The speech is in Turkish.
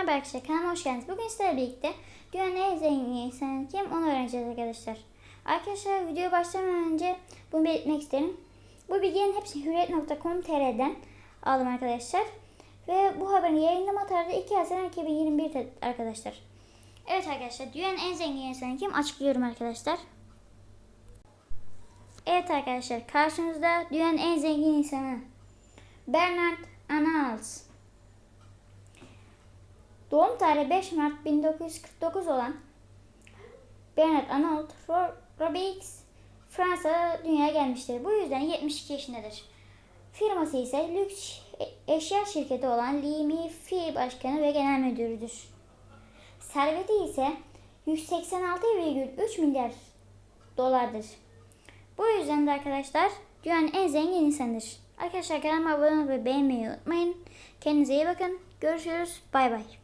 merhaba arkadaşlar kanalıma hoş geldiniz. Bugün sizlerle birlikte dünyanın en zengin insanı kim onu öğreneceğiz arkadaşlar. Arkadaşlar videoya başlamadan önce bunu belirtmek isterim. Bu bilgilerin hepsini hürriyet.com.tr'den aldım arkadaşlar. Ve bu haberin yayınlama tarihi 2 Haziran 2021 arkadaşlar. Evet arkadaşlar dünyanın en zengin insanı kim açıklıyorum arkadaşlar. Evet arkadaşlar karşınızda dünyanın en zengin insanı Bernard Arnault. Doğum tarihi 5 Mart 1949 olan Bernard Arnault Ro- Robix Fransa'da dünyaya gelmiştir. Bu yüzden 72 yaşındadır. Firması ise lüks e- eşya şirketi olan Limi Fi Başkanı ve Genel Müdürüdür. Serveti ise 186,3 milyar dolardır. Bu yüzden de arkadaşlar dünyanın en zengin insanıdır. Arkadaşlar kanalıma abone olmayı beğenmeyi unutmayın. Kendinize iyi bakın. Görüşürüz. Bay bay.